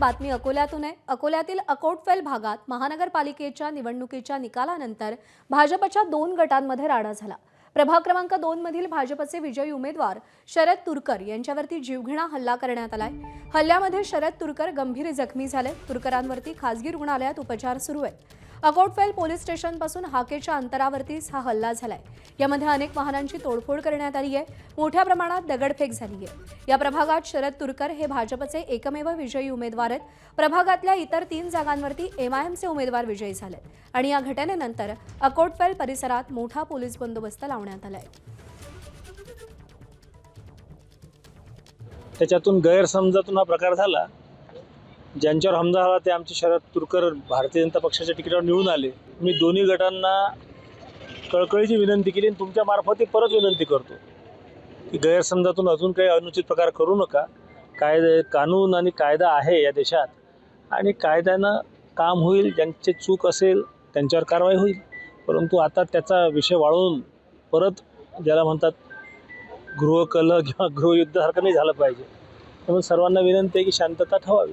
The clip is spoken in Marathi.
बातमी अकोल्यातून आहे. अकोल्यातील अकोटफेल भागात महानगरपालिकेच्या निवडणुकीच्या निकालानंतर भाजपच्या दोन गटांमध्ये राडा झाला. प्रभाग क्रमांक दोन मधील भाजपचे विजयी उमेदवार शरद तुरकर यांच्यावरती जीवघेणा हल्ला करण्यात आलाय. हल्ल्यामध्ये शरद तुरकर गंभीर जखमी झाले. तुरकरांवरती खासगी रुग्णालयात उपचार सुरू आहेत. अकोटफेल पोलीस स्टेशनपासून हाकेच्या अंतरावरतीच हा हल्ला झालाय. यामध्ये अनेक वाहनांची तोडफोड करण्यात आली आहे. मोठ्या प्रमाणात दगडफेक झाली आहे. या प्रभागात शरद तुरकर हे भाजपचे एकमेव विजयी उमेदवार आहेत. प्रभागातल्या इतर तीन जागांवरती एमआयएमचे उमेदवार विजयी झाले आणि या घटनेनंतर अकोटफेल परिसरात मोठा पोलीस बंदोबस्त लावण्यात आलाय. त्याच्यातून गैरसमजातून हा प्रकार झाला. ज्यांच्यावर हमजा झाला ते आमचे शरद तुरकर भारतीय जनता पक्षाच्या तिकिटावर निवडून आले. मी दोन्ही गटांना कळकळीची विनंती केली आणि तुमच्या मार्फत परत विनंती करतो. की गैरसमजातून अजून काही अनुचित प्रकार करू नका. कायदे कानून आणि कायदा आहे या देशात. आणि कायद्यानं काम होईल ज्यांचे चूक असेल त्यांच्यावर कारवाई होईल. परंतु आता त्याचा विषय वाढवून परत ज्याला म्हणतात गृहकलह किंवा गृहयुद्धासारखं नाही झालं पाहिजे. त्यामुळे सर्वांना विनंती आहे की शांतता ठेवावी.